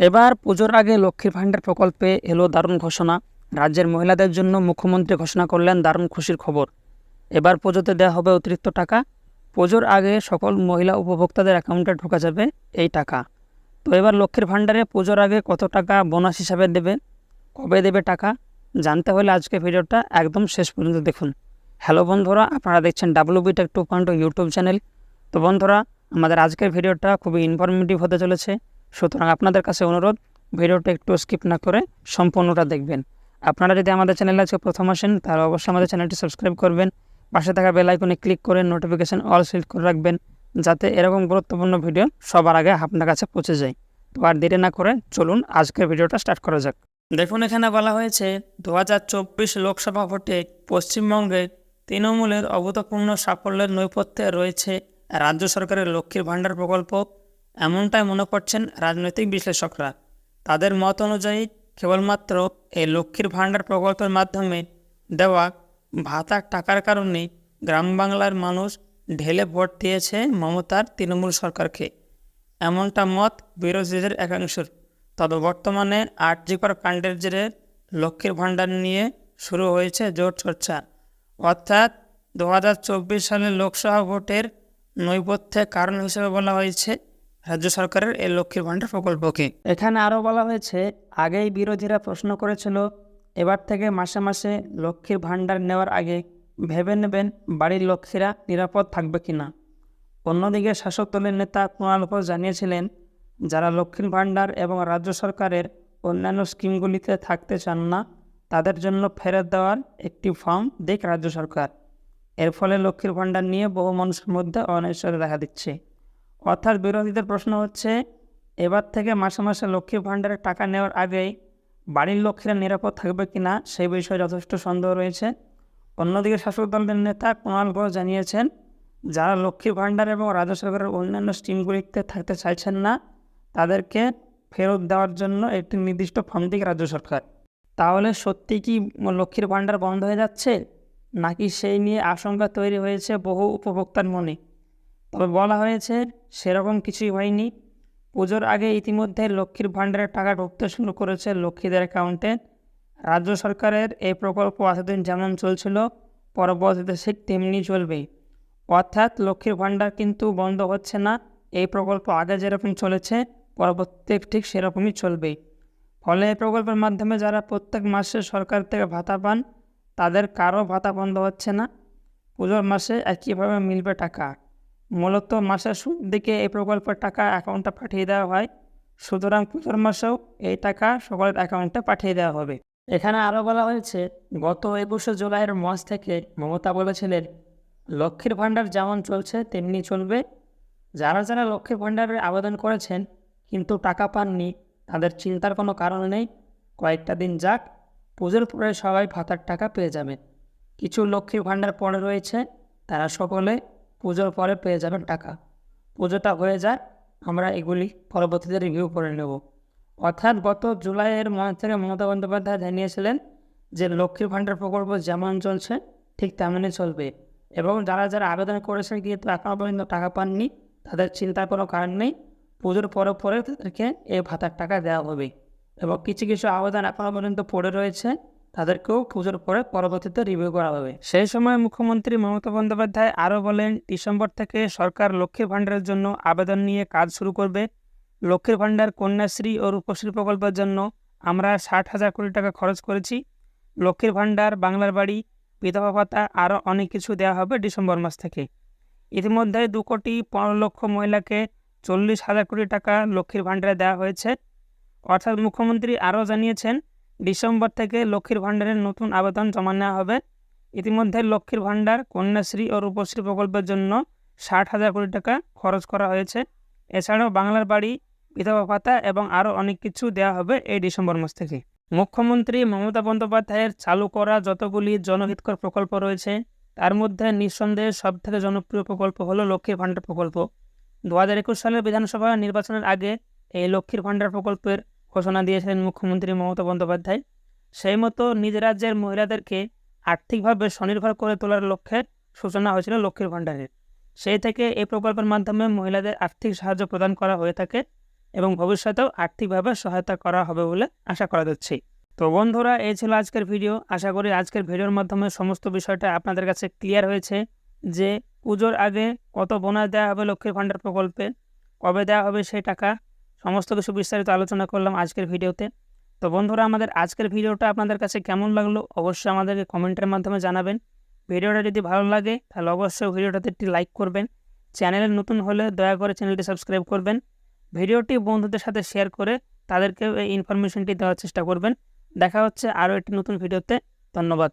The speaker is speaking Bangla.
এবার পুজোর আগে লক্ষ্মীর ভাণ্ডার প্রকল্পে এলো দারুণ ঘোষণা। রাজ্যের মহিলাদের জন্য মুখ্যমন্ত্রী ঘোষণা করলেন দারুণ খুশির খবর। এবার পুজোতে দেওয়া হবে অতিরিক্ত টাকা। পুজোর আগে সকল মহিলা উপভোক্তাদের অ্যাকাউন্টে ঢোকা যাবে এই টাকা। তো এবার লক্ষ্মীর ভাণ্ডারে পুজোর আগে কত টাকা বোনাস হিসাবে দেবে, কবে দেবে টাকা, জানতে হলে আজকে ভিডিওটা একদম শেষ পর্যন্ত দেখুন। হ্যালো বন্ধুরা, আপনারা দেখছেন W BTech two point YouTube channel. তো বন্ধুরা, আমাদের আজকের ভিডিওটা খুবই ইনফরমেটিভ হতে চলেছে। সুতরাং আপনাদের কাছে অনুরোধ, ভিডিওটা একটু স্কিপ না করে সম্পূর্ণটা দেখবেন। আপনারা যদি আমাদের চ্যানেলে আজকে প্রথম আসেন, তাহলে অবশ্যই আমাদের চ্যানেলটি সাবস্ক্রাইব করবেন। পাশে থাকা বেল আইকনে ক্লিক করে নোটিফিকেশান অল সিলেক্ট করে রাখবেন, যাতে এরকম গুরুত্বপূর্ণ ভিডিও সবার আগে আপনার কাছে পৌঁছে যায়। তো আর দেরি না করে চলুন আজকের ভিডিওটা স্টার্ট করা যাক। দেখুন, এখানে বলা হয়েছে দু হাজার চব্বিশ লোকসভা ভোটে পশ্চিমবঙ্গে তৃণমূলের অভূতপূর্ণ সাফল্যের নৈপথ্যে রয়েছে রাজ্য সরকারের লক্ষ্মীর ভাণ্ডার প্রকল্প। এমনটাই মনে করছেন রাজনৈতিক বিশ্লেষকরা। তাদের মত অনুযায়ী কেবলমাত্র এই লক্ষ্মীর ভাণ্ডার প্রকল্পের মাধ্যমে দেওয়া ভাতা টাকার কারণে গ্রাম বাংলার মানুষ ঢেলে ভোট দিয়েছে মমতার তৃণমূল সরকারকে। এমনটা মত বিরোধীদের একাংশের। তবে বর্তমানে আর্যিকর কাণ্ডের জেরে লক্ষ্মীর ভাণ্ডার নিয়ে শুরু হয়েছে জোর চর্চা। অর্থাৎ দু হাজার চব্বিশ সালে লোকসভা ভোটের নৈপথ্যের কারণ হিসেবে বলা হয়েছে রাজ্য সরকারের এই লক্ষ্মীর ভাণ্ডার প্রকল্পকে এখানে আরও বলা হয়েছে, আগেই বিরোধীরা প্রশ্ন করেছিল, এবার থেকে মাসে মাসে লক্ষ্মীর ভাণ্ডার নেওয়ার আগে ভেবে নেবেন বাড়ির লক্ষ্মীরা নিরাপদ থাকবে কিনা। অন্যদিকে শাসক দলের নেতা কুণাল ঘোষ জানিয়েছিলেন, যারা লক্ষ্মীর ভাণ্ডার এবং রাজ্য সরকারের অন্যান্য স্কিমগুলিতে থাকতে চান না, তাদের জন্য ফেরত দেওয়ার একটি ফর্ম দিক রাজ্য সরকার। এর ফলে লক্ষ্মীর ভাণ্ডার নিয়ে বহু মানুষের মধ্যে অনিশ্চয়তা দেখা দিচ্ছে। অর্থাৎ বিরোধীদের প্রশ্ন হচ্ছে, এবার থেকে মাসে মাসে লক্ষ্মীর ভাণ্ডারের টাকা নেওয়ার আগেই বাড়ির লক্ষ্মীরা নিরাপদ থাকবে কিনা সেই বিষয়ে যথেষ্ট সন্দেহ রয়েছে। অন্যদিকে শাসক দলের নেতা কুণাল ঘোষ জানিয়েছেন, যারা লক্ষ্মীর ভাণ্ডার এবং রাজ্য সরকারের অন্যান্য স্কিমগুলিতে থাকতে চাইছেন না, তাদেরকে ফেরত দেওয়ার জন্য একটি নির্দিষ্ট ফর্ম দিক রাজ্য সরকার। তাহলে সত্যি কি লক্ষ্মীর ভাণ্ডার বন্ধ হয়ে যাচ্ছে? নাকি সেই নিয়ে আশঙ্কা তৈরি হয়েছে বহু উপভোক্তার মনে? তবে বলা হয়েছে, সেরকম কিছুই হয়নি। পুজোর আগে ইতিমধ্যে লক্ষ্মীর ভাণ্ডারের টাকা ঢুকতে শুরু করেছে লক্ষ্মীদের অ্যাকাউন্টে। রাজ্য সরকারের এই প্রকল্প এতদিন যেমন চলছিল, পরবর্তীতে ঠিক তেমনি চলবে। অর্থাৎ লক্ষ্মীর ভাণ্ডার কিন্তু বন্ধ হচ্ছে না, এই প্রকল্প আগে যেরকম চলেছে পরবর্তী ঠিক সেরকমই চলবে। ফলে এই প্রকল্পের মাধ্যমে যারা প্রত্যেক মাসে সরকার থেকে ভাতা পান, তাদের কারও ভাতা বন্ধ হচ্ছে না। পুজোর মাসে একইভাবে মিলবে টাকা। মূলত মাসের শুরুর দিকে এই প্রকল্পের টাকা অ্যাকাউন্টে পাঠিয়ে দেওয়া হয়। সুতরাং পুজোর মাসেও এই টাকা সকলের অ্যাকাউন্টে পাঠিয়ে দেওয়া হবে। এখানে আরও বলা হয়েছে, গত একুশে জুলাইয়ের মাস থেকে মমতা বলেছিলেন, লক্ষ্মীর ভাণ্ডার যেমন চলছে, তেমনি চলবে। যারা যারা লক্ষ্মীর ভাণ্ডারের আবেদন করেছেন, কিন্তু টাকা পাননি, তাদের চিন্তার কোনো কারণ নেই। কয়েকটা দিন যাক, পুজোর পরে সবাই ভাতার টাকা পেয়ে যাবেন। কিছু লক্ষ্মীর ভাণ্ডার পড়ে রয়েছে, তারা সকলে পুজোর পরে পেয়ে যাবেন টাকা। পুজোটা হয়ে যায় আমরা এগুলি পরবর্তীতে রিভিউ করে নেব। অর্থাৎ গত জুলাইয়ের থেকে মমতা বন্দ্যোপাধ্যায় জানিয়েছিলেন যে লক্ষ্মীর ভাণ্ডার প্রকল্প যেমন চলছে, ঠিক তেমনই চলবে। এবং যারা যারা আবেদন করেছেন কিন্তু এখনও পর্যন্ত টাকা পাননি, তাদের চিন্তার কোনো কারণ নেই। পুজোর পরে পরে তাদেরকে এই ভাতার টাকা দেওয়া হবে। এবং কিছু কিছু আবেদন এখনও পর্যন্ত পড়ে রয়েছে। তাদেরকেও পুজোর পরে পরবর্তীতে রিভিউ করা হবে। সেই সময় মুখ্যমন্ত্রী মমতা বন্দ্যোপাধ্যায় আরও বলেন, ডিসেম্বর থেকে সরকার লক্ষ্মীর ভাণ্ডারের জন্য আবেদন নিয়ে কাজ শুরু করবে। লক্ষ্মীর ভাণ্ডার, কন্যাশ্রী ও রূপশ্রী প্রকল্পের জন্য আমরা ষাট হাজার কোটি টাকা খরচ করেছি। লক্ষ্মীর ভাণ্ডার, বাংলার বাড়ি, বিধবা ভাতা আরও অনেক কিছু দেওয়া হবে ডিসেম্বর মাস থেকে। ইতিমধ্যে দু কোটি পনেরো লক্ষ মহিলাকে চল্লিশ হাজার কোটি টাকা লক্ষ্মীর ভাণ্ডারে দেওয়া হয়েছে। অর্থাৎ মুখ্যমন্ত্রী আরও জানিয়েছেন ডিসেম্বর থেকে লক্ষ্মীর ভাণ্ডারের নতুন আবেদন জমা নেওয়া হবে। ইতিমধ্যে লক্ষ্মীর ভাণ্ডার, কন্যাশ্রী ও রূপশ্রী প্রকল্পের জন্য ষাট হাজার কোটি টাকা খরচ করা হয়েছে। এছাড়াও বাংলার বাড়ি, বিধবা ভাতা এবং আরও অনেক কিছু দেওয়া হবে এই ডিসেম্বর মাস থেকে। মুখ্যমন্ত্রী মমতা বন্দ্যোপাধ্যায়ের চালু করা যতগুলি জনহিতকর প্রকল্প রয়েছে, তার মধ্যে নিঃসন্দেহে সবথেকে জনপ্রিয় প্রকল্প হলো লক্ষ্মীর ভাণ্ডার প্রকল্প। দু হাজার একুশ সালের বিধানসভা নির্বাচনের আগে এই লক্ষ্মীর ভাণ্ডার প্রকল্পের ঘোষণা দিয়েছেন মুখ্যমন্ত্রী মমতা বন্দ্যোপাধ্যায়। সেই মতো নিজ রাজ্যের মহিলাদেরকে আর্থিকভাবে স্বনির্ভর করে তোলার লক্ষ্যে সূচনা হয়েছিল লক্ষ্মীর ভাণ্ডারের। সেই থেকে এই প্রকল্পের মাধ্যমে মহিলাদের আর্থিক সাহায্য প্রদান করা হয়ে থাকে এবং ভবিষ্যতেও আর্থিকভাবে সহায়তা করা হবে বলে আশা করা যাচ্ছে। তো বন্ধুরা, এই ছিল আজকের ভিডিও। আশা করি আজকের ভিডিওর মাধ্যমে সমস্ত বিষয়টা আপনাদের কাছে ক্লিয়ার হয়েছে যে পুজোর আগে কত বোনাস দেওয়া হবে লক্ষ্মীর ভাণ্ডার প্রকল্পে, কবে দেওয়া হবে সেই টাকা সমস্ত কিছু বিস্তারিত আলোচনা করলাম আজকের ভিডিওতে। তো বন্ধুরা, আমাদের আজকের ভিডিওটা আপনাদের কাছে কেমন লাগল অবশ্যই আমাদেরকে কমেন্টের মাধ্যমে জানাবেন। ভিডিওটা যদি ভালো লাগে, তাহলে অবশ্যই ভিডিওটাতে একটি লাইক করবেন। চ্যানেলে নতুন হলে দয়া করে চ্যানেলটি সাবস্ক্রাইব করবেন। ভিডিওটি বন্ধুদের সাথে শেয়ার করে তাদেরকে এই ইনফরমেশনটি দেওয়ার চেষ্টা করবেন। দেখা হচ্ছে আরও একটি নতুন ভিডিওতে। ধন্যবাদ।